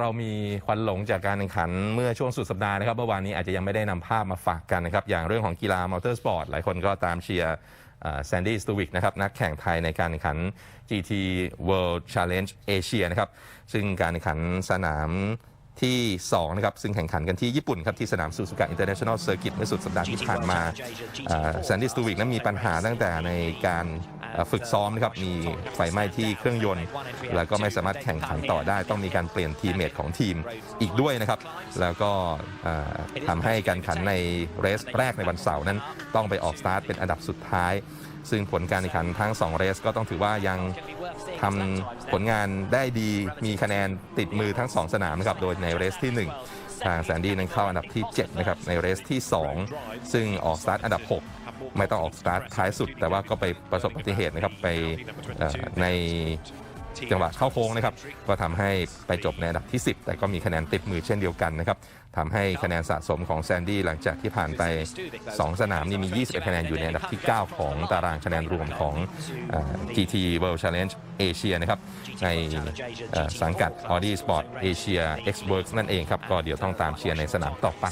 เรามีควันหลงจากการแข่งขันเมื่อช่วงสุดสัปดาห์นะครับเมื่อวานนี้อาจจะยังไม่ได้นำภาพมาฝากกันนะครับ อย่างเรื่องของกีฬามอเตอร์สปอร์ตหลายคนก็ตามเชียร์แซนดี้สตูวิกนะครับนักแข่งไทยในการแข่งขัน GT World Challenge Asia นะครับ ซึ่งการแข่งขันสนาม ที่ 2 นะครับ ซึ่งแข่งขันกันที่ญี่ปุ่นครับ ที่สนามซูซูกะอินเตอร์เนชั่นแนลเซอร์กิตเมื่อสุดสัปดาห์ที่ผ่านมาแซนดี้สตูวิกนั้นมีปัญหาตั้งแต่ในการฝึกซ้อมนะครับ มีไฟไหม้ที่เครื่องยนต์ แล้วก็ไม่สามารถแข่งขันต่อได้ ต้องมีการเปลี่ยนทีมเมทของทีมอีกด้วยนะครับ แล้วก็เอ่อทำให้การขันในเรสแรกในวันเสาร์นั้น ต้องไปออกสตาร์ทเป็นอันดับสุดท้าย ซึ่งผลการแข่งขันทั้ง 2 เรสก็ต้องถือว่ายัง ทำผลงานได้ดีมีคะแนนติดมือทั้ง 2 สนามนะครับโดยในเรสที่ 1 ทางแซนดี้นั้นเข้าอันดับที่ 7 นะครับ ในเรสที่ 2 ซึ่งออกสตาร์ทอันดับ 6 ไม่ต้องออกสตาร์ทท้ายสุด แต่ว่าก็ไปประสบอุบัติเหตุนะครับไปใน จังหวะเข้าโค้งนะครับก็ทำให้ไปจบในอันดับที่ 10 แต่ก็มีคะแนนติดมือเช่นเดียวกันนะครับทำให้คะแนนสะสมของแซนดี้หลังจากที่ผ่านไป 2 สนามนี่มี 21 คะแนนอยู่ในอันดับที่ 9 ของตารางคะแนนรวมของอ GT World Challenge Asia นะครับในสังกัด Audi Sport Asia X Works นั่นเองครับ ก็เดี๋ยวต้องตามเชียร์ในสนามต่อไป